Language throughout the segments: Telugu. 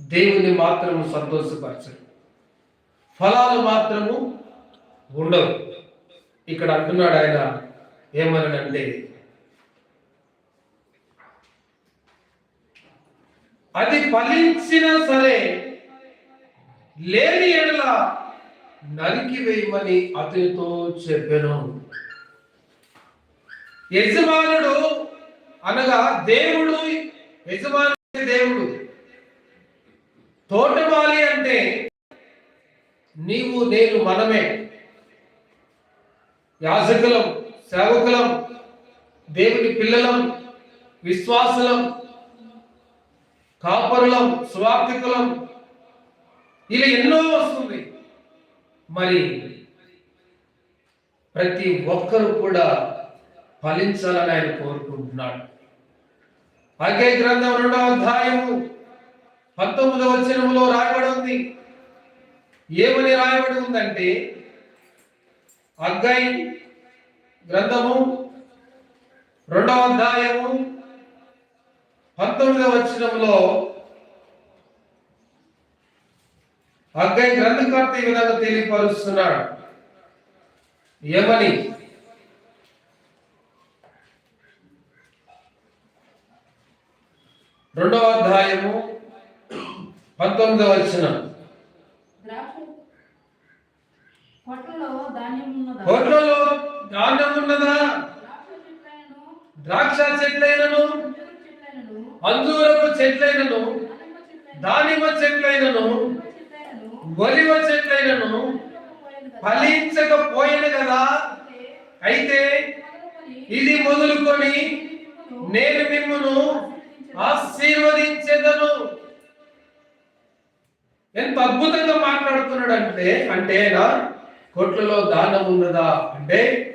దేవుని మాత్రము సంతోషపరచరు. ఫలాలు మాత్రము ఉండవు. ఇక్కడ అంటున్నాడు ఆయన ఏమనంటే అది ఫలించినా సరే లేని ఎడల నరికి వేయమని అతనితో చెప్పాను. యజమానుడు అనగా దేవుడు యజమానుడి దేవుడు. తోటమాలి అంటే నీవు నేను మనమే. యాజకులం సేవకులం దేవుని పిల్లలం విశ్వాసులం కాపరులం స్వార్థికులం. ఇలా ఎన్నో వస్తుంది. మరి ప్రతి ఒక్కరు కూడా ఫలించాలని ఆయన కోరుకుంటున్నాడు. అగే గ్రంథం రెండవ అధ్యాయము పంతొమ్మిదవ వచనములో రాయబడి ఉంది. ఏమని రాయబడి ఉందంటే అగ్గై గ్రంథము రెండవ అధ్యాయము పంతొమ్మిదవ వచనంలో అగ్గై గ్రంథకర్త ఈ విధంగా తెలియపరుస్తున్నాడు. ఏమని? రెండవ అధ్యాయము పంతొమ్మిదవ ద్రాక్ష కొట్లలో ధాన్యం ఉన్నదా? ద్రాక్ష చెట్లైనను? అంజూరపు చెట్లైనను? ఒలివ చెట్లైనను? ఒలివ చెట్లైనను? ఫలించకపోయిన కదా? అయితే ఇది మొదలుకొని నేను మిమ్మును ఆశీర్వదించేదను. ఎంత అద్భుతంగా మాట్లాడుతున్నాడు అంటే అంటే నా కొట్లలో దానం ఉన్నదా? అంటే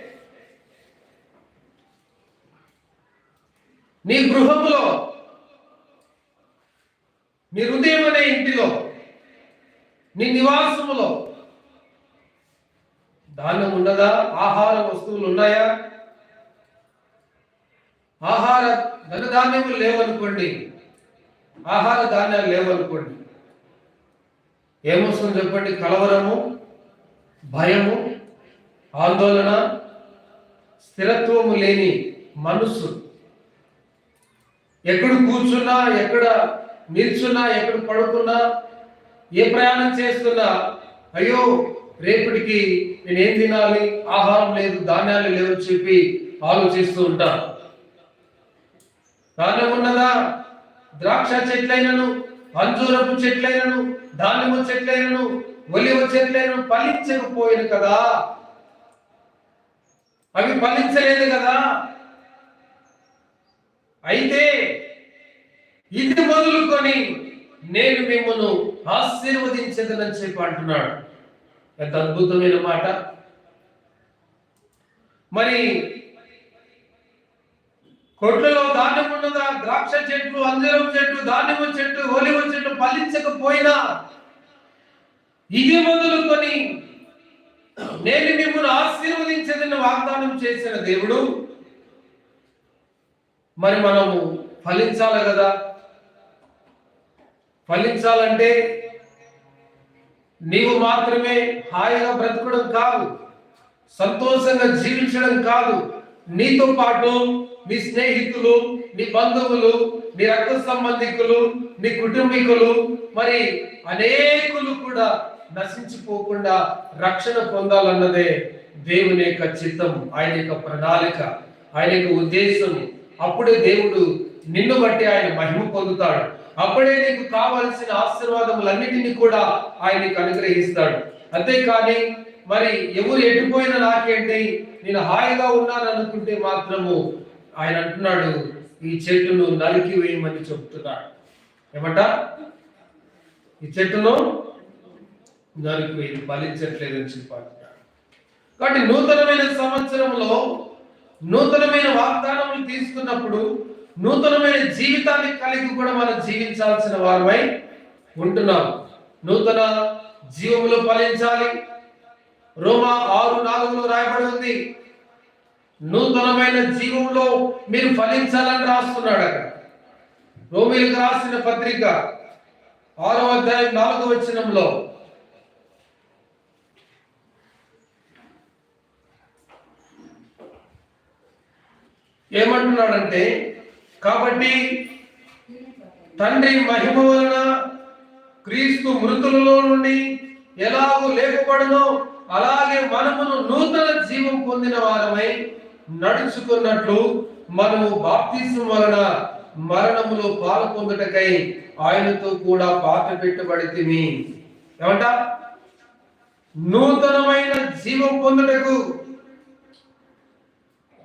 నీ గృహంలో నీ హృదయం అనే ఇంటిలో నీ నివాసములో దానం ఉన్నదా? ఆహార వస్తువులు ఉన్నాయా? ఆహార ధనధాన్యములు లేవనుకోండి. ఆహార ధాన్యాలు లేవనుకోండి. ఏమొస్తుంది చెప్పండి? కలవరము భయము ఆందోళన స్థిరత్వము లేని మనస్సు. ఎక్కడ కూర్చున్నా ఎక్కడ నిల్చున్నా ఎక్కడ పడుకున్నా ఏ ప్రయాణం చేస్తున్నా అయ్యో రేపటికి నేను ఏం తినాలి? ఆహారం లేదు ధాన్యాలు లేవు చెప్పి ఆలోచిస్తూ ఉంటాను ధాన్యం ఉన్నదా? ద్రాక్ష చెట్లైనను అంజూరపు చెట్లైనను దానిమ్మ చెట్లైనను ఒలివ చెట్లైనను ఫలించకపోయాను కదా. అవి ఫలించలేదు కదా. అయితే ఇది మొదలుకొని నేను మిమ్మల్ని ఆశీర్వదించదనని చెప్పి అంటున్నాడు. ఎంత అద్భుతమైన మాట. మరి కొట్లలో ధాన్యం ఉన్నదా? ద్రాక్ష చెట్లు అంజరం చెట్లు దానిమ్మ చెట్టు ఒలివ చెట్లు ఫలించకపోయినా ఇది మొదలుకొని నేను మిమ్మల్ని ఆశీర్వదించదని వాగ్దానం చేసిన దేవుడు. మరి మనము ఫలించాలి కదా? ఫలించాలంటే నీవు మాత్రమే హాయిగా బ్రతకడం కాదు సంతోషంగా జీవించడం కాదు. నీతో పాటు నీ స్నేహితులు నీ బంధువులు నీ రక్త సంబంధికులు నీ కుటుంబీకులు మరి అనేకులు కూడా నశించిపోకుండా రక్షణ పొందాలన్నదే దేవుని యొక్క చిత్తం ఆయన యొక్క ప్రణాళిక ఆయన యొక్క ఉద్దేశం. అప్పుడే దేవుడు నిన్ను బట్టి ఆయన మహిమ పొందుతాడు. అప్పుడే నీకు కావలసిన ఆశీర్వాదములన్నిటినీ కూడా ఆయనకు అనుగ్రహిస్తాడు. అంతేకాని మరి ఎవరు ఎటుపోయినా నాకేంటి నేను హాయిగా ఉన్నాను అనుకుంటే మాత్రము ఆయన అంటున్నాడు ఈ చెట్టును నరికి వేయమని చెప్తున్నాడు. ఏమంట? ఈ చెట్టును దానికి మీరు ఫలించట్లేదని చెప్పాలి కాబట్టి నూతనమైన సంవత్సరంలో నూతనమైన వాగ్దానములు తీసుకున్నప్పుడు నూతనమైన జీవితాన్ని కలిగి కూడా మనం జీవించాల్సిన వారమై ఉంటున్నాం. నూతన జీవములు ఫలించాలి. రోమా ఆరు నాలుగులో రాయబడి ఉంది. నూతనమైన జీవంలో మీరు ఫలించాలని రాస్తున్నాడు అక్కడ. రోమిలకు రాసిన పత్రిక ఆరో అధ్యాయం నాలుగో వచనంలో ఏమంటున్నాడంటే కాబట్టి తండ్రి మహిమ వలన క్రీస్తు మృతులలో నుండి ఎలాగూ లేపబడునో అలాగే మనమును నూతన జీవం పొందిన వారమై నడుచుకున్నట్లు మనము బాప్తిసం వలన మరణములో పాలు పొందుటకై ఆయనతో కూడా పాత పెట్టబడితిమి ఏమంట? నూతనమైన జీవం పొందుటకు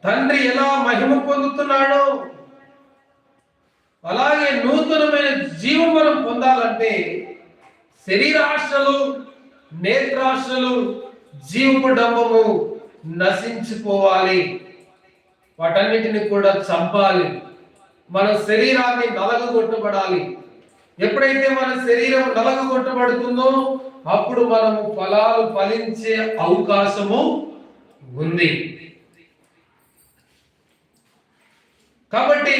తండ్రి ఎలా మహిమ పొందుతున్నాడో అలాగే నూతనమైన జీవం మనం పొందాలంటే శరీరాశలు నేత్రాశలు జీవపు డబ్బము నశించిపోవాలి. వాటన్నిటిని కూడా చంపాలి. మన శరీరాన్ని నలగగొట్టబడాలి. ఎప్పుడైతే మన శరీరం నలగగొట్టబడుతుందో అప్పుడు మనము ఫలాలు ఫలించే అవకాశము ఉంది. కాబట్టి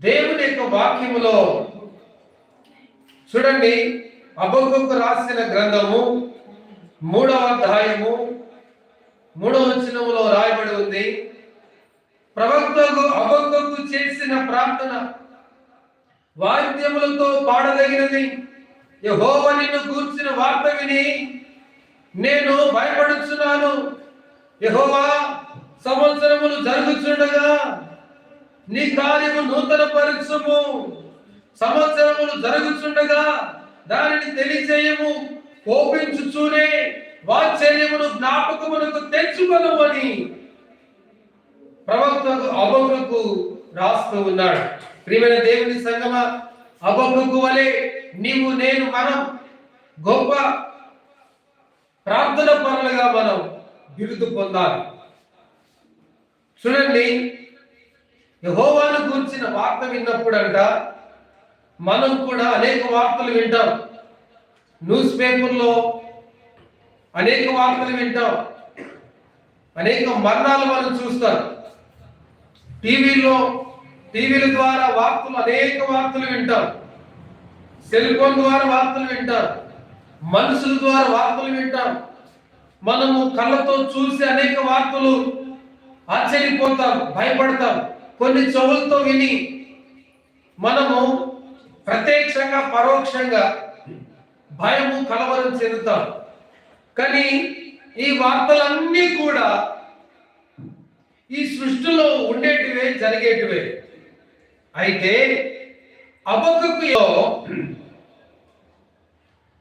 దేవుని యొక్క వాక్యములో చూడండి అబొక్కు రాసిన గ్రంథము మూడవ అధ్యాయము మూడవ వచనములో రాయబడి ఉంది. ప్రవక్తకు అబొక్కు చేసిన ప్రార్థన వాద్యములతో పాడదగినది. యహోవ నిన్ను కూర్చిన వార్త విని నేను భయపడుచున్నాను. యహోవా సంవత్సరములు జరుగుచుండగా నీ కార్యము నూతన పరుచము. సంవత్సరములు జరుగుచుండగా దానిని తెలియజేయము కోపించుచూనే వాత్సల్యమును జ్ఞాపకమునకు తెచ్చుకొనమని ప్రవక్తకు అబొక్కకు రాస్తూ ఉన్నాడు. ప్రియమైన దేవుని సంగమ అబొక్కకు వలె నీవు నేను మనం గొప్ప ప్రార్థన పనులుగా మనం బిరుదు పొందాలి. చూడండి యహోవాను గురించిన వార్త విన్నప్పుడంట మనం కూడా అనేక వార్తలు వింటాం. న్యూస్ పేపర్లో అనేక వార్తలు వింటాం. అనేక మరణాలు మనం చూస్తాం. టీవీలో టీవీల ద్వారా వార్తలు అనేక వార్తలు వింటాం. సెల్ ఫోన్ ద్వారా వార్తలు వింటాం. మనుషుల ద్వారా వార్తలు వింటాం. మనము కళ్ళతో చూసి అనేక వార్తలు ఆశ్చర్యపోతాం భయపడతాం. కొన్ని చెవులతో విని మనము ప్రత్యక్షంగా పరోక్షంగా భయము కలవరం చెందుతాం. కానీ ఈ వార్తలన్నీ కూడా ఈ సృష్టిలో ఉండేటివే జరిగేటివే. అయితే అబద్ధకు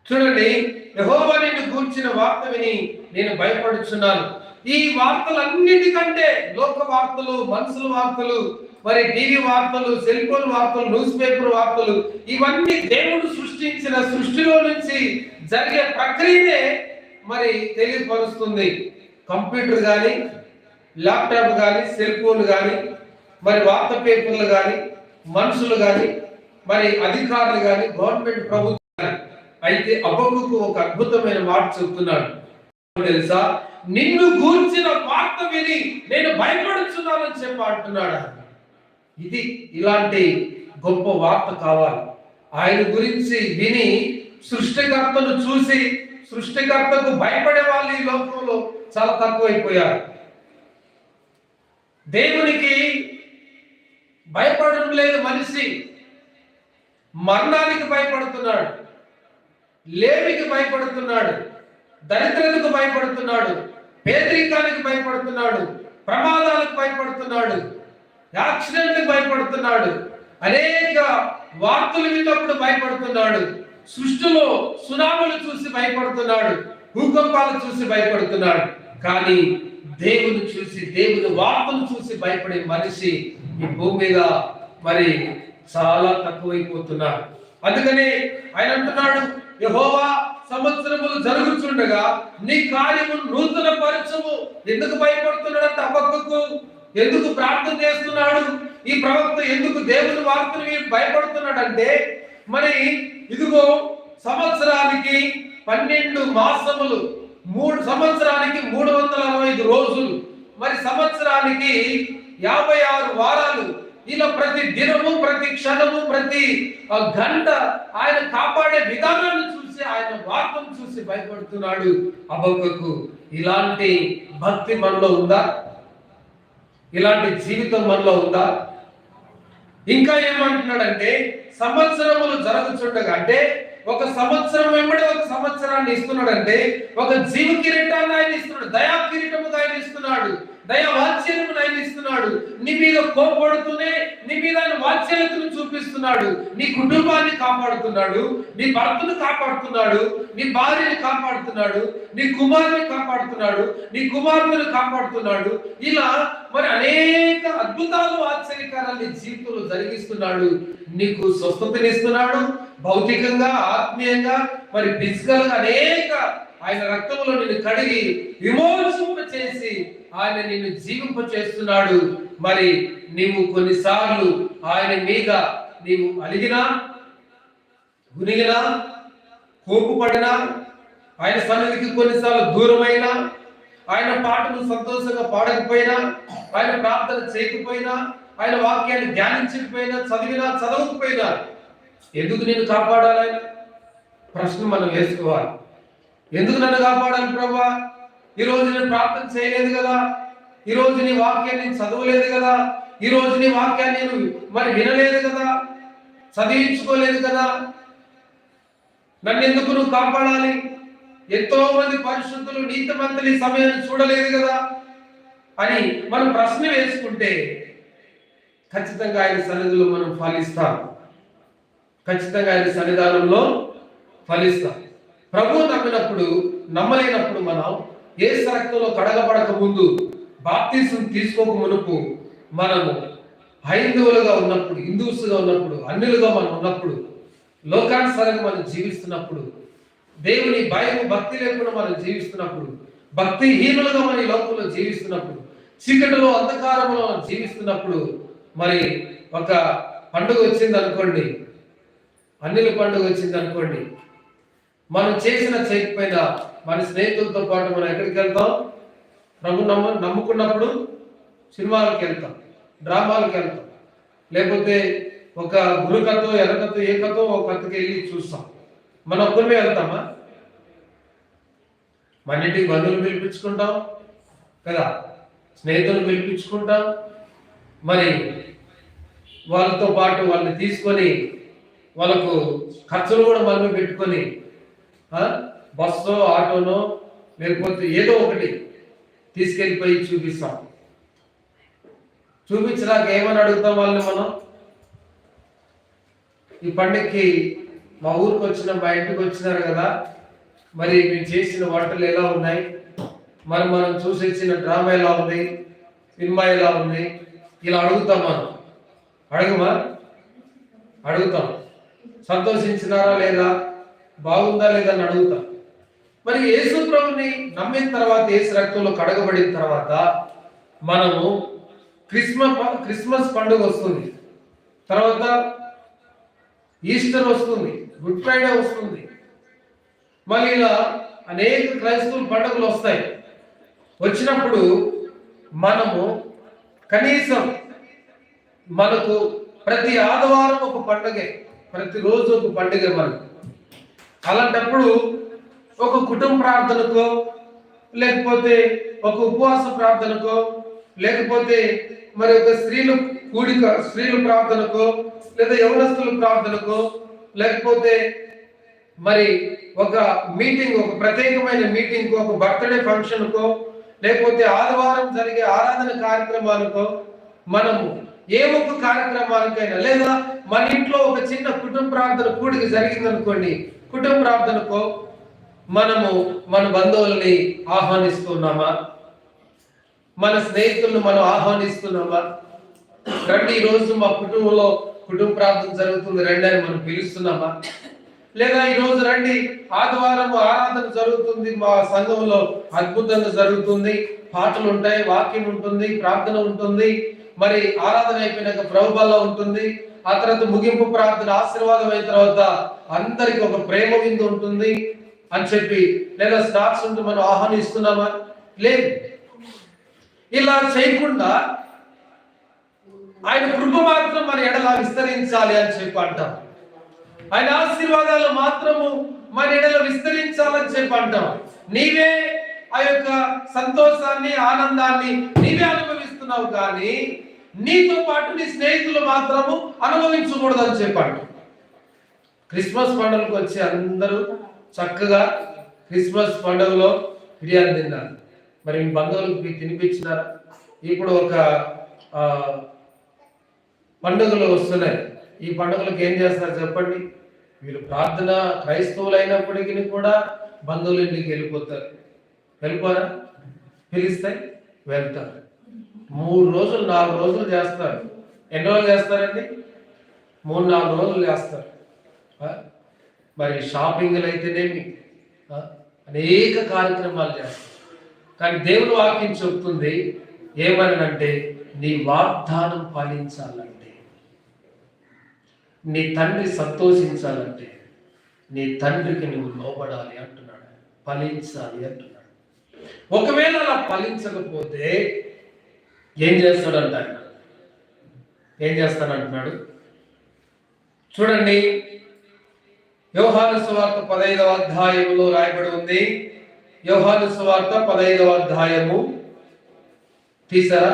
చూడండి యహోవా నిన్ను కూర్చిన వార్త విని నేను భయపడుచున్నాను. ఈ వార్తలన్నిటికంటే లోక వార్తలు మనుషుల వార్తలు మరి టీవీ వార్తలు సెల్ ఫోన్ వార్తలు న్యూస్ పేపర్ వార్తలు ఇవన్నీ దేవుడు సృష్టించిన సృష్టిలో నుంచి జరిగే ప్రక్రియనే మరి తెలియపరుస్తుంది. కంప్యూటర్ కానీ ల్యాప్టాప్ కానీ సెల్ ఫోన్ కానీ మరి వార్త పేపర్లు కానీ మనుషులు కానీ మరి అధికారులు కానీ గవర్నమెంట్ ప్రభుత్వం కానీ అయితే అబ్బకు ఒక అద్భుతమైన మాట చెప్తున్నాడు. తెలుసా? నిన్ను గూర్చిన వార్త విని నేను భయపడుచున్నానని చెప్పి అంటున్నాడు ఇది ఇలాంటి గొప్ప వార్త కావాలి. ఆయన గురించి విని సృష్టికర్తను చూసి సృష్టికర్తకు భయపడే వాళ్ళు ఈ లోకంలో చాలా తక్కువైపోయారు. దేవునికి భయపడడం లేదు మనిషి మరణానికి భయపడుతున్నాడు లేమికి భయపడుతున్నాడు దరిద్రతకు భయపడుతున్నాడు పేదరికానికి భయపడుతున్నాడు ప్రమాదాలకు భయపడుతున్నాడు యాక్సిడెంట్కి భయపడుతున్నాడు అనేక వార్తలు విన్నప్పుడు భయపడుతున్నాడు సృష్టిలో సునాములు చూసి భయపడుతున్నాడు భూకంపాలు చూసి భయపడుతున్నాడు. కానీ దేవుని చూసి దేవుని వార్తను చూసి భయపడే మనిషి ఈ భూమి మీద మరి చాలా తక్కువైపోతున్నాడు. అందుకనే ఆయన అంటున్నాడు యహోవా సంవత్సరములు జరుగుతుండగా నీ కార్యము నూతన పరచము ఎందుకు భయపడుతున్నాడు తప్పకు ఎందుకు ప్రార్థన చేస్తున్నాడు? ఈ ప్రవక్త ఎందుకు దేవుని వార్తను భయపడుతున్నాడంటే మరి ఇదిగో సంవత్సరానికి పన్నెండు మాసములు మూడు సంవత్సరానికి మూడు వందల అరవై ఐదు రోజులు మరి సంవత్సరానికి యాభై ఆరు వారాలు. ఇలా ప్రతి దినము ప్రతి క్షణము ప్రతి గంట ఆయన కాపాడే విధానాన్ని చూసి ఆయన వాక్యం చూసి భయపడుతున్నాడు. అబక్కకు ఇలాంటి భక్తి మనలో ఉందా? ఇలాంటి జీవితం మనలో ఉందా? ఇంకా ఏమంటున్నాడంటే సంవత్సరములు జరుగుతుండగా అంటే ఒక సంవత్సరం వెంబడి ఒక సంవత్సరాన్ని ఇస్తున్నాడంటే ఒక జీవ కిరీటాన్ని ఆయన ఇస్తున్నాడు దయా కిరీటముగా ఆయన ఇస్తున్నాడు. దయా వాత్సల్యమును ఆయన ఇస్తున్నాడు. నీ మీద కోపడుతూనే నీ మీద ఆయన వాత్సల్యతను చూపిస్తున్నాడు. నీ కుటుంబాన్ని కాపాడుతున్నాడు నీ భర్తను కాపాడుతున్నాడు నీ భార్యని కాపాడుతున్నాడు నీ కుమారుని కాపాడుతున్నాడు నీ కుమారుని కాపాడుతున్నాడు. ఇలా మరి అనేక అద్భుతాలు ఆశ్చర్యకారాన్ని జీవితంలో జరిగిస్తున్నాడు. నీకు స్వస్థతనిస్తున్నాడు. భౌతికంగా ఆత్మీయంగా మరి ఫిజికల్గా అనేక ఆయన రక్తంలో నిన్ను కడిగి విమోచింప చేసి ఆయన నిన్ను జీవింప చేస్తున్నాడు మరి నీవు కొన్నిసార్లు ఆయన మీద నీవు అలిగినా గునిగినా కోపుపడినా ఆయన సన్నిధికి కొన్నిసార్లు దూరమైనా ఆయన పాటను సంతోషంగా పాడకపోయినా ఆయన ప్రార్థన చేయకపోయినా ఆయన వాక్యాన్ని ధ్యానించకపోయినా చదివినా చదవకపోయినా ఎందుకు నేను కాపాడాలి ప్రశ్న మనం వేసుకోవాలి. ఎందుకు నన్ను కాపాడాలి ప్రభా? ఈ నేను ప్రార్థన చేయలేదు కదా. ఈ నీ వాక్యాన్ని నేను చదవలేదు కదా. ఈ నీ వాక్యాన్ని నేను మరి వినలేదు కదా. చదివించుకోలేదు కదా. నన్ను ఎందుకు నువ్వు కాపాడాలి? ఎంతో మంది పరిశుద్ధులు నీతిమంతులు ఈ సమయాన్ని చూడలేదు కదా. అని మనం ప్రశ్న వేసుకుంటే ఖచ్చితంగా ఆయన సన్నిధిలో మనం ఫలిస్తాం. ఖచ్చితంగా ఆయన సన్నిధానంలో ఫలిస్తాం. ప్రభు నమ్మినప్పుడు నమ్మలేనప్పుడు మనం ఏ రక్తంలో కడగబడక ముందు బాప్తీసం తీసుకోక మునుపు మనము హైందవులుగా ఉన్నప్పుడు హిందూస్గా ఉన్నప్పుడు అన్నిలుగా మనం ఉన్నప్పుడు లోకానుసారంగా మనం జీవిస్తున్నప్పుడు దేవుని భయం భక్తి లేకుండా మనం జీవిస్తున్నప్పుడు భక్తిహీనులుగా మన లోకంలో జీవిస్తున్నప్పుడు చీకటిలో అంధకారంలో మనం జీవిస్తున్నప్పుడు మరి ఒక పండుగ వచ్చింది అనుకోండి అన్నిల పండుగ వచ్చింది అనుకోండి మనం చేసిన చేయకపోయినా మన స్నేహితులతో పాటు మనం ఎక్కడికి వెళ్తాం? ప్రభు నమ్ము నమ్ముకున్నప్పుడు సినిమాలకు వెళ్తాం డ్రామాలకు వెళ్తాం. లేకపోతే ఒక గురుకతో ఎరకథో ఏ కథో ఒక కథకి వెళ్ళి చూస్తాం. మనం ఒక్కరిమే వెళ్తామా? మన ఇంటికి బంధువులు పిలిపించుకుంటాం కదా? స్నేహితులు పిలిపించుకుంటాం. మరి వాళ్ళతో పాటు వాళ్ళని తీసుకొని వాళ్ళకు ఖర్చులు కూడా మనమే పెట్టుకొని బస్సో ఆటోనో లేకపోతే ఏదో ఒకటి తీసుకెళ్ళిపోయి చూపిస్తాం. చూపించడానికి ఏమని అడుగుతాం వాళ్ళని మనం? ఈ పండుగకి మా ఊరికి వచ్చిన మా ఇంటికి వచ్చినారు కదా మరి మేము చేసిన వంటలు ఎలా ఉన్నాయి? మరి మనం చూసి డ్రామా ఎలా ఉంది? సినిమా ఎలా ఉంది? ఇలా అడుగుతాం మనం. అడుగుమా? అడుగుతాం. సంతోషించినారా లేదా? బాగుందా లేదా అని అడుగుతాం. మరి యేసు ప్రభుని నమ్మిన తర్వాత యేసు రక్తంలో కడగబడిన తర్వాత మనము క్రిస్మస్ క్రిస్మస్ పండుగ వస్తుంది. తర్వాత ఈస్టర్ వస్తుంది. గుడ్ ఫ్రైడే వస్తుంది. మళ్ళీ ఇలా అనేక క్రైస్తవుల పండుగలు వస్తాయి. వచ్చినప్పుడు మనము కనీసం మనకు ప్రతి ఆదివారం ఒక పండుగే ప్రతిరోజు ఒక పండుగ మనకు. అలాంటప్పుడు ఒక కుటుంబ ప్రార్థనకో లేకపోతే ఒక ఉపవాస ప్రార్థనకో లేకపోతే మరి ఒక స్త్రీలు కూడిక స్త్రీల ప్రార్థనకో లేదా యవనస్తుల ప్రార్థనకో లేకపోతే మరి ఒక మీటింగ్ ఒక ప్రత్యేకమైన మీటింగ్ ఒక బర్త్డే ఫంక్షన్కో లేకపోతే ఆదివారం జరిగే ఆరాధన కార్యక్రమాలకో మనము ఏ ఒక్క కార్యక్రమాలకైనా లేదా మన ఇంట్లో ఒక చిన్న కుటుంబ ప్రార్థన కూడిక జరిగిందనుకోండి కుటుంబ ప్రార్థనకో మనము మన బంధువుల్ని ఆహ్వానిస్తున్నామా? మన స్నేహితులను మనం ఆహ్వానిస్తున్నామా? రండి ఈ రోజు మా కుటుంబంలో కుటుంబ ప్రార్థన జరుగుతుంది రండి అని మనం పిలుస్తున్నామా? లేదా ఈ రోజు రండి ఆదివారం ఆరాధన జరుగుతుంది మా సంఘంలో అద్భుతంగా జరుగుతుంది పాటలు ఉంటాయి వాక్యం ఉంటుంది ప్రార్థన ఉంటుంది మరి ఆరాధన అయిపోయినాక ప్రభుబల ఉంటుంది ఆ తర్వాత ముగింపు ప్రార్థన ఆశీర్వాదం అయిన తర్వాత అందరికి ఒక ప్రేమ విందు ఉంటుంది అని చెప్పి లేదా స్టాక్స్ ఉంటే మనం ఆహ్వానిస్తున్నామా? లేదు. ఇలా చేయకుండా ఆయన కృప మాత్రం మన ఎడలా విస్తరించాలి అని చెప్పి అంటాం. ఆయన ఆశీర్వాదాలు మాత్రము మన ఎడలో విస్తరించాలని చెప్పి అంటాం. నీవే ఆ యొక్క సంతోషాన్ని ఆనందాన్ని నీవే అనుభవిస్తున్నావు కానీ నీతో పాటు నీ స్నేహితులు మాత్రము అనుభవించకూడదు అని చెప్పి క్రిస్మస్ పండుగకు వచ్చి అందరూ చక్కగా క్రిస్మస్ పండుగలో బిర్యానీ తిన్నారు. మరి మీ బంధువులకు మీరు ఇప్పుడు ఒక పండుగలు వస్తున్నాయి. ఈ పండుగలకు ఏం చేస్తారు చెప్పండి? వీళ్ళు ప్రార్థన క్రైస్తవులు అయినప్పటికీ కూడా బంధువుల ఇంటికి వెళ్ళిపోతారు. వెళ్ళిపోరా? పిలిస్తే వెళ్తారు. మూడు రోజులు నాలుగు రోజులు చేస్తారు. ఎన్ని రోజులు చేస్తారండి? మూడు నాలుగు రోజులు చేస్తారు. మరి షాపింగ్లు అయితేనేమి అనేక కార్యక్రమాలు చేస్తారు. కానీ దేవుని వాక్యం చెప్తుంది ఏమనంటే నీ వాగ్దానం పాలించాలంటే నీ తండ్రి సంతోషించాలంటే నీ తండ్రికి నువ్వు లోబడాలి అంటున్నాడు. ఫలించాలి అంటున్నాడు. ఒకవేళ అలా ఫలించకపోతే ఏం చేస్తాడంట ఆయన ఏం చేస్తానంటున్నాడు? చూడండి యోహాను సువార్త పదైదవ అధ్యాయములో రాయబడి ఉంది. యోహాను సువార్త పదైదవ అధ్యాయము. తీసారా?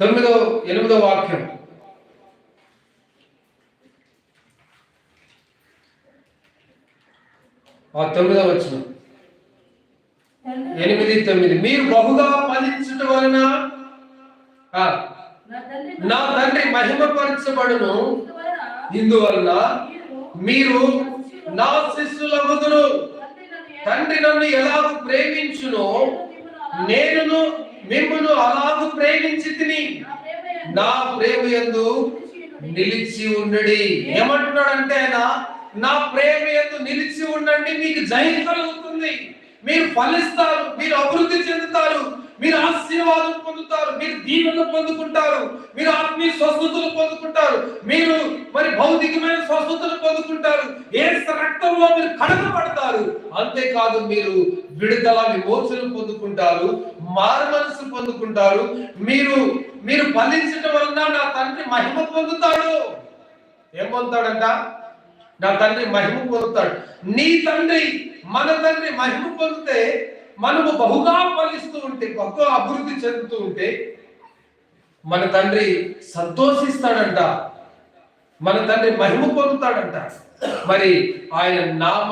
తొమ్మిదో ఎనిమిదో వాక్యం. ఆ తొమ్మిదో వచ్చిన ఎనిమిది తొమ్మిది. మీరు బహుగా ఫలించుట వలన నా తండ్రి మహిమపరచబడును. ఇందువలన మీరు నా శిష్యులగుదురు. తండ్రి నన్ను ఎలాగ ప్రేమించునో నేనును మిమ్మును అలాగ ప్రేమించి తిని నా ప్రేమ యందు నిలిచి ఉండుడి. ఏమంటున్నాడంటే ఆయన నా ప్రేమ యందు నిలిచి ఉండండి మీకు జయం కలుగుతుంది. మీరు ఫలిస్తారు మీరు అభివృద్ధి చెందుతారు మీరు ఆశీర్వాదం పొందుతారు మీరు దీవెనలు పొందుకుంటారు మీరు ఆత్మీయ స్వస్థతలు పొందుకుంటారు మీరు మరి భౌతికమైన స్వస్థతలు పొందుకుంటారు ఏ రక్తంలో మీరు కడగబడతారు. అంతేకాదు మీరు విడుదల విమోచన పొందుకుంటారు మారుమనసు పొందుకుంటారు మీరు మీరు ఫలించడం వలన నా తండ్రి మహిమ పొందుతాడు. ఏం పొందుతాడంట? నా తండ్రి మహిమ పొందుతాడు. నీ తండ్రి మన తండ్రి మహిమ పొందితే మనము బహుగా ఫలిస్తూ ఉంటే బహుగా అభివృద్ధి చెందుతూ ఉంటే మన తండ్రి సంతోషిస్తాడంట. మన తండ్రి మహిమ పొందుతాడంట. మరి ఆయన నామ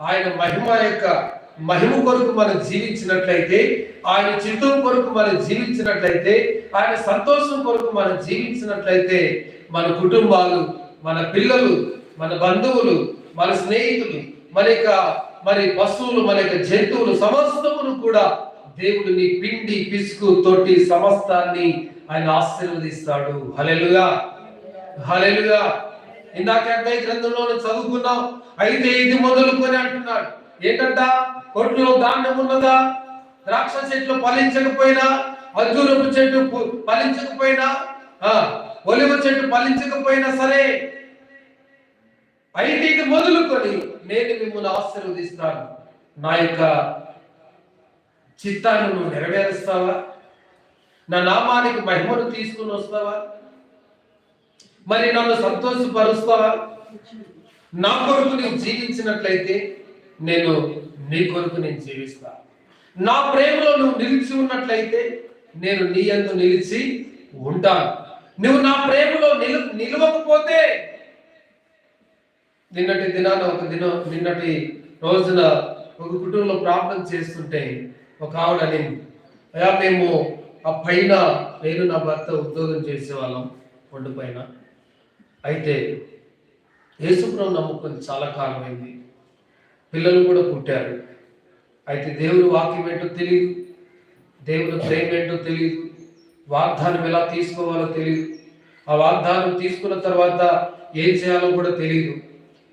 ఆయన మహిమ యొక్క మహిమ కొరకు మనం జీవించినట్లయితే ఆయన చిత్తం కొరకు మనం జీవించినట్లయితే ఆయన సంతోషం కొరకు మనం జీవించినట్లయితే మన కుటుంబాలు మన పిల్లలు మన బంధువులు మన స్నేహితులు మన యొక్క మరి పశువులు మన యొక్క జంతువులు సమస్తమును కూడా దేవుడు నీ పిండి పిసుకు తోటి సమస్తాన్ని ఆయన ఆశీర్వదిస్తాడు. హలెలుగా హలెలుగా ఇందాక అధ్యాయ గ్రంథంలో చదువుకున్నాం. అయితే ఇది మొదలుకొని అంటున్నాడు. ఏంటంట? కొట్లో ధాన్యం ఉన్నదా? ద్రాక్ష చెట్లు ఫలించకపోయినా? అంజూరపు చెట్టు పు- ఫలించకపోయినా? ఒలివ చెట్టు ఫలించకపోయినా సరే అయితే ఇది మొదలుకొని నేను మిమ్మల్ని ఆశీర్వదిస్తాను. నా యొక్క చిత్తాన్ని నువ్వు నెరవేరుస్తావా? నా నామానికి మహిమను తీసుకుని వస్తావా? మరి నన్ను సంతోషపరుస్తావా? నా కొరకు నీవు జీవించినట్లయితే నేను నీ కొరకు నేను జీవిస్తా. నా ప్రేమలో నువ్వు నిలిచి ఉన్నట్లయితే నేను నీ యందు నిలిచి ఉంటాను. నువ్వు నా ప్రేమలో నిలు నిలవకపోతే నిన్నటి దినాన ఒక దినం నిన్నటి రోజున ఒక కుటుంబంలో ప్రార్థన చేస్తుంటే ఒక ఆవిడ అనింది అయ్యా మేము ఆ పైన నేను నా భర్త ఉద్యోగం చేసేవాళ్ళం ఒడ్డు పైన. అయితే యేసుప్రభు నమ్ముకొని చాలా కాలమైంది. పిల్లలు కూడా పుట్టారు. అయితే దేవుని వాక్యం ఏంటో తెలియదు దేవుని ప్రేమ ఏంటో తెలియదు వాగ్దానం ఎలా తీసుకోవాలో తెలియదు ఆ వాగ్దానం తీసుకున్న తర్వాత ఏం చేయాలో కూడా తెలియదు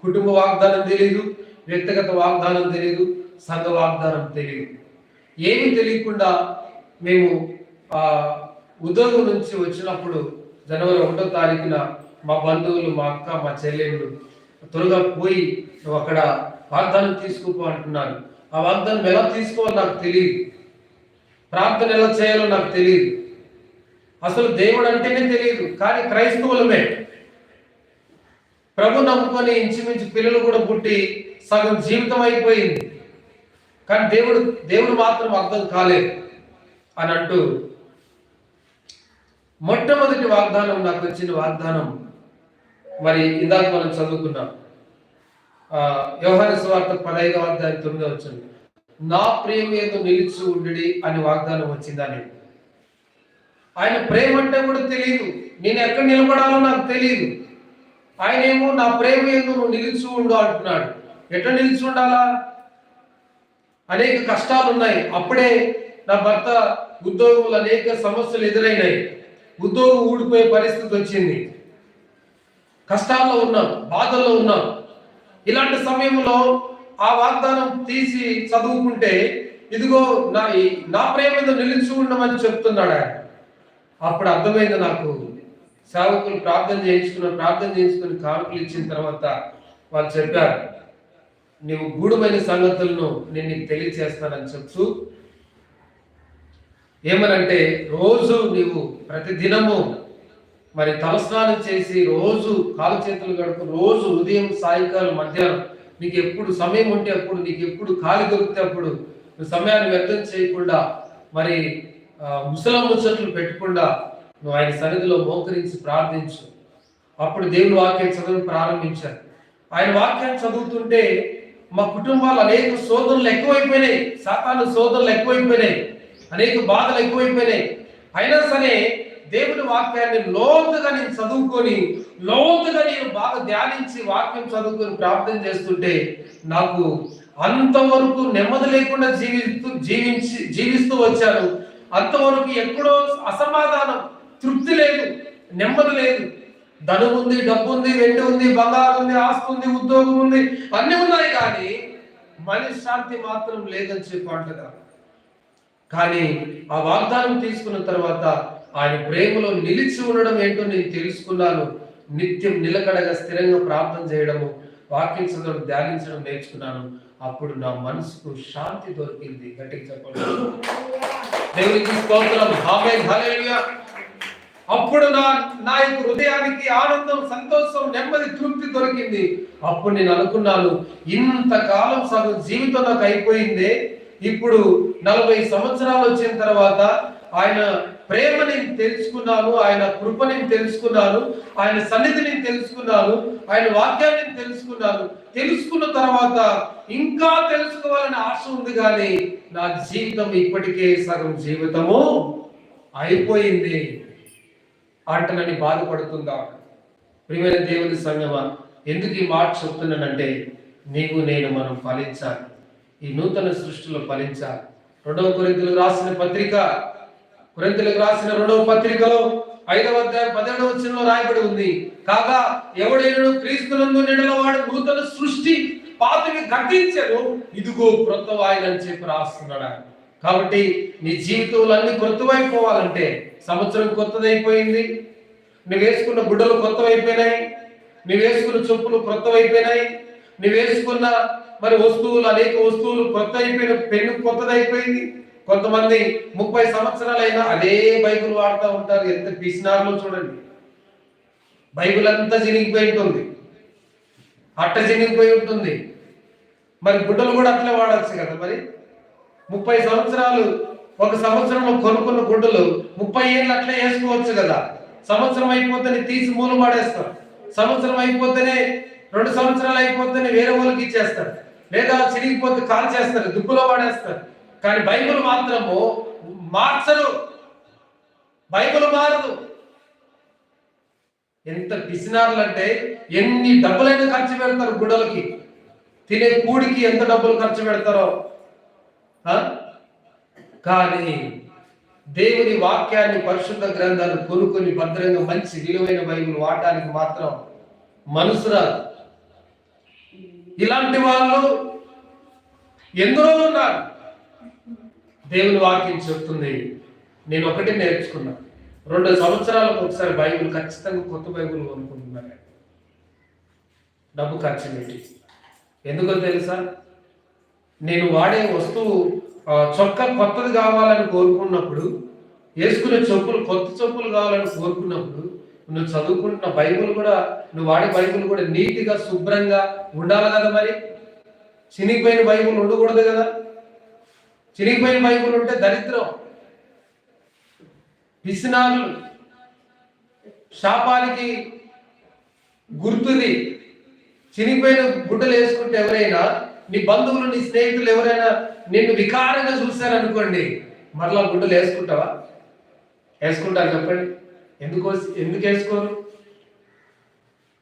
కుటుంబ వాగ్దానం తెలియదు వ్యక్తిగత వాగ్దానం తెలియదు సంఘ వాగ్దానం తెలియదు ఏమీ తెలియకుండా మేము ఆ ఉద్యోగం నుంచి వచ్చినప్పుడు జనవరి ఒకటో తారీఖున మా బంధువులు మా అక్క మా చెల్లెళ్ళు త్వరగా పోయి నువ్వు అక్కడ వాగ్దానం తీసుకుపో అంటున్నారు. ఆ వాగ్దానం ఎలా తీసుకోవాలో నాకు తెలియదు ప్రార్థన ఎలా చేయాలో నాకు తెలియదు అసలు దేవుడు అంటేనే తెలియదు కానీ క్రైస్తవులమే. ప్రభు నమ్ముకొని ఇంచుమించు పిల్లలు కూడా పుట్టి సగం జీవితం అయిపోయింది. కానీ దేవుడు దేవుడు మాత్రం అర్థం కాలేదు అని అంటూ మొట్టమొదటి వాగ్దానం నాకు వచ్చిన వాగ్దానం మరి ఇందాక మనం చదువుకున్నాం. ఆ, స్వార్థ సువార్త పదహైదవ అధ్యాయం తొమ్మిదో వచ్చింది నా ప్రేమ ఏదో నిలిచి ఉండి అని వాగ్దానం వచ్చిందని ఆయన ప్రేమ అంటే కూడా తెలియదు నేను ఎక్కడ నిలబడాలో నాకు తెలియదు ఆయన ఏమో నా ప్రేమ ఏదో నువ్వు నిలిచి ఉండు అంటున్నాడు. ఎట్లా నిలిచి ఉండాలా? అనేక కష్టాలు ఉన్నాయి అప్పుడే నా భర్త ఉద్యోగంలో అనేక సమస్యలు ఎదురైనాయి. ఉద్యోగం ఊడిపోయే పరిస్థితి వచ్చింది. కష్టాల్లో ఉన్నాం బాధల్లో ఉన్నాం. ఇలాంటి సమయంలో ఆ వాగ్దానం తీసి చదువుకుంటే ఇదిగో నా నా ప్రేమ మీద నిలిచి ఉండమని చెప్తున్నాడు ఆయన. అప్పుడు అర్థమైంది నాకు. సేవకులు ప్రార్థన చేయించుకున్న ప్రార్థన చేయించుకుని కానుకలు ఇచ్చిన తర్వాత వాళ్ళు చెప్పారు నీవు గూఢమైన సంగతులను నేను నీకు తెలియచేస్తానని చెప్తూ ఏమనంటే రోజు నీవు ప్రతి దినము మరి తలస్నానం చేసి రోజు కాలు చేతులు గడుపు రోజు ఉదయం సాయంకాలం మధ్యాహ్నం నీకు ఎప్పుడు సమయం ఉంటే అప్పుడు నీకు ఎప్పుడు ఖాళీ దొరికితే అప్పుడు సమయాన్ని వ్యర్థం చేయకుండా మరి ఆ, ముసలం ముచ్చట్లు పెట్టకుండా నువ్వు ఆయన సన్నిధిలో మోకరించి ప్రార్థించు. అప్పుడు దేవుని వాక్యం చదవడం ప్రారంభించారు. ఆయన వాక్యాన్ని చదువుతుంటే మా కుటుంబాలు అనేక సోదరులు ఎక్కువైపోయినాయి. సాతాను సోదరులు ఎక్కువైపోయినాయి. అనేక బాధలు ఎక్కువైపోయినాయి. అయినా సరే దేవుని వాక్యాన్ని లోతుగా నేను చదువుకొని లోతుగా నేను బాగా ధ్యానించి వాక్యం చదువుకొని ప్రార్థన చేస్తుంటే నాకు అంతవరకు నెమ్మది లేకుండా జీవిస్తూ జీవించి జీవిస్తూ వచ్చాను. అంతవరకు ఎక్కడో అసమాధానం తృప్తి లేదు నెమ్మది లేదు. ధనం ఉంది డబ్బు ఉంది వెండి ఉంది బంగారం ఉంది ఆస్తి ఉంది ఉద్యోగం ఉంది అన్ని ఉన్నాయి కానీ మనశ్శాంతి మాత్రం లేదని చెప్పి కానీ ఆ వాగ్దానం తీసుకున్న తర్వాత ఆయన ప్రేమలో నిలిచి ఉండడం ఏంటో నేను తెలుసుకున్నాను. నిత్యం నిలకడగా స్థిరంగా ప్రార్థన చేయడము వాక్యం చదవడం ధ్యానించడం నేర్చుకున్నాను. అప్పుడు నా మనసుకు శాంతి దొరికింది. గట్టిగా చెప్పండి. దేవునికి స్తోత్రం. హల్లెలూయా. అప్పుడు నా నా యొక్క హృదయానికి ఆనందం సంతోషం నెమ్మది తృప్తి దొరికింది. అప్పుడు నేను అనుకున్నాను ఇంతకాలం సగం జీవితం నాకు అయిపోయిందే. ఇప్పుడు నలభై సంవత్సరాలు వచ్చిన తర్వాత ఆయన ప్రేమ నేను తెలుసుకున్నాను ఆయన కృప నేను తెలుసుకున్నాను ఆయన సన్నిధి నేను తెలుసుకున్నాను ఆయన వాక్యాన్ని నేను తెలుసుకున్నాను. తెలుసుకున్న తర్వాత ఇంకా తెలుసుకోవాలని ఆశ ఉంది కానీ నా జీవితం ఇప్పటికే సగం జీవితము అయిపోయింది. ఆటలని బాధపడుతుందా? ప్రియమైన దేవుని సంగమా ఎందుకు ఈ మాట చెప్తున్నానంటే నీకు నేను మనం ఫలించాలి. ఈ నూతన సృష్టిలో ఫలించాలి. రెండవ కొరింతలకు రాసిన పత్రిక కొరింతలకు రాసిన రెండవ పత్రికలో ఐదవ అధ్యాయం పదిహేడవ వచనంలో రాయబడి ఉంది. కాగా ఎవడైనా క్రీస్తునందు నిడలవాడు నూతన సృష్టి పాతవి గతించను ఇదిగో క్రొత్త వాయిదని చెప్పి రాస్తున్నాడు ఆయన. కాబట్టి నీ జీవితంలన్నీ కొత్తవైపోవాలంటే సంవత్సరం కొత్తదైపోయింది. నువ్వు వేసుకున్న గుడ్డలు కొత్తవైపోయినాయి. నువ్వు వేసుకున్న చెప్పులు కొత్తవైపోయినాయి. నువ్వు వేసుకున్న మరి వస్తువులు అనేక వస్తువులు కొత్త అయిపోయిన పెన్ను కొత్తదైపోయింది. కొంతమంది ముప్పై సంవత్సరాలైనా అదే బైబుల్ వాడుతూ ఉంటారు. ఎంత పిసినారులో చూడండి. బైబుల్ అంతా చినిగిపోయి ఉంటుంది. అట్ట చినిగిపోయి ఉంటుంది. మరి గుడ్డలు కూడా అట్లే వాడచ్చు కదా మరి? ముప్పై సంవత్సరాలు ఒక సంవత్సరంలో కొనుక్కున్న గుడ్డలు ముప్పై ఏళ్ళు అట్లే వేసుకోవచ్చు కదా. సంవత్సరం అయిపోతేనే తీసి మూలు పడేస్తారు సంవత్సరం అయిపోతేనే రెండు సంవత్సరాలు అయిపోతేనే వేరే వాళ్ళకి ఇచ్చేస్తారు. లేదా చిరిగిపోతే కాల్ చేస్తారు దుబ్బులో పడేస్తారు కానీ బైబుల్ మాత్రము మార్చరు. బైబుల్ మారదు. ఎంత పిసినారులు అంటే ఎన్ని డబ్బులైనా ఖర్చు పెడతారు గుడ్డలకి. తినే కూడికి ఎంత డబ్బులు ఖర్చు పెడతారో కానీ దేవుని వాక్యాన్ని పరిశుద్ధ గ్రంథాలు కొనుక్కొని భద్రంగా మంచి విలువైన బైబిల్ వాడటానికి మాత్రం మనసు రాదు. ఇలాంటి వాళ్ళు ఎందరో ఉన్నారు. దేవుని వాక్యం చెప్తుంది. నేను ఒకటి నేర్చుకున్నా. రెండు సంవత్సరాలకు ఒకసారి బైబిల్ ఖచ్చితంగా కొత్త బైబిల్ కొనుక్కుంటున్నాను. డబ్బు ఖర్చు పెట్టి. ఎందుకో తెలుసా? నేను వాడే వస్తువు చొక్క చొక్కా కొత్తది కావాలని కోరుకున్నప్పుడు వేసుకునే చెప్పులు కొత్త చెప్పులు కావాలని కోరుకున్నప్పుడు నువ్వు చదువుకుంటున్న బైబుల్ కూడా నువ్వు వాడే బైబుల్ కూడా నీట్గా శుభ్రంగా ఉండాలి కదా మరి? చినిగిపోయిన బైబుల్ ఉండకూడదు కదా? చినిగిపోయిన బైబుల్ ఉంటే దరిద్రం. విసనాలు శాపానికి గుర్తుది. చినిగిపోయిన గుడ్డలు వేసుకుంటే ఎవరైనా నీ బంధువులు నీ స్నేహితులు ఎవరైనా నిన్ను వికారంగా చూశారనుకోండి మరలా గుడ్డలు వేసుకుంటావా? వేసుకుంటారు చెప్పండి. ఎందుకు ఎందుకు వేసుకోరు?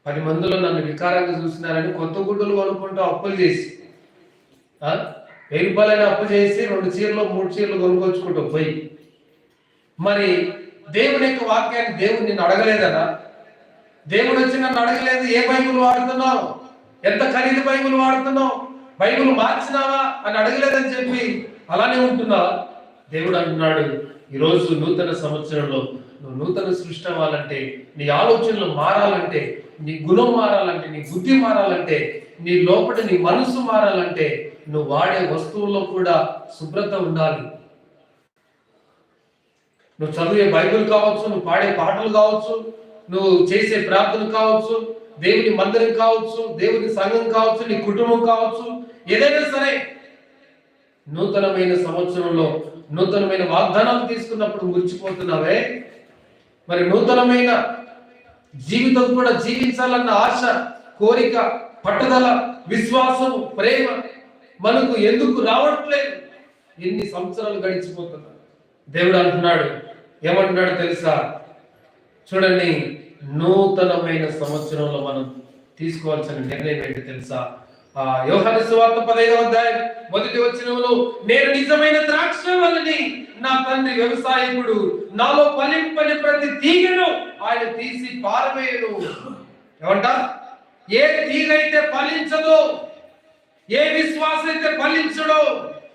పది మందిలో నన్ను వికారంగా చూసినారని కొత్త గుడ్డలు కొనుక్కుంటూ అప్పులు చేసి వెయ్యి రూపాయలైనా అప్పు చేసి రెండు చీరలు మూడు చీరలు కొనుక్కొచ్చుకుంటూ పోయి. మరి దేవుని యొక్క వాక్యాన్ని దేవుడు నిన్ను అడగలేదనా? దేవుడు వచ్చి నన్ను అడగలేదు ఏ బైబుల్ వాడుతున్నావు? ఎంత ఖరీదు బైబుల్ వాడుతున్నావు? బైబిల్ మార్చినావా అని అడగలేదని చెప్పి అలానే ఉంటుందా దేవుడు అంటున్నాడు ఈరోజు నూతన సంవత్సరంలో నువ్వు నూతన సృష్టి అవ్వాలంటే నీ ఆలోచనలు మారాలంటే నీ గుణం మారాలంటే నీ బుద్ధి మారాలంటే నీ లోపల నీ మనసు మారాలంటే నువ్వు వాడే వస్తువుల్లో కూడా శుభ్రత ఉండాలి. నువ్వు చదివే బైబిల్ కావచ్చు నువ్వు పాడే పాటలు కావచ్చు నువ్వు చేసే ప్రార్థన కావచ్చు దేవుని మందిరం కావచ్చు దేవుని సంఘం కావచ్చు నీ కుటుంబం కావచ్చు ఏదైనా సరే నూతనమైన సంవత్సరంలో నూతనమైన వాగ్దానాలు తీసుకున్నప్పుడు మురిచిపోతున్నావే? మరి నూతనమైన జీవితం కూడా జీవించాలన్న ఆశ కోరిక పట్టుదల విశ్వాసం ప్రేమ మనకు ఎందుకు రావట్లేదు? ఎన్ని సంవత్సరాలు గడిచిపోతున్నా దేవుడు అంటున్నాడు ఏమంటున్నాడు తెలుసా? చూడండి నూతనమైన సంవత్సరంలో మనం తీసుకోవాల్సిన నిర్ణయం ఏంటి తెలుసా? యోహాను సువార్త పదైదవ అధ్యాయం మొదటి వచనంలో నేను నిజమైన ద్రాక్ష వల్లని నా తండ్రి వ్యవసాయకుడు. నాలో ఫలింపని ప్రతి తీగను ఆయన తీసి పారవేయను. ఏమంట? ఏ తీగ అయితే ఫలించదో ఏ విశ్వాసం అయితే ఫలించడో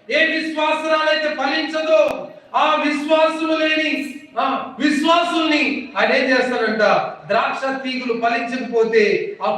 ఏ విశ్వాసరాలైతే ఫలించదో ఆ విశ్వాసులు లేని విశ్వాసుల్ని ఆయన ఏం చేస్తారంట? ద్రాక్ష తీగులు ఫలించకపోతే ఆ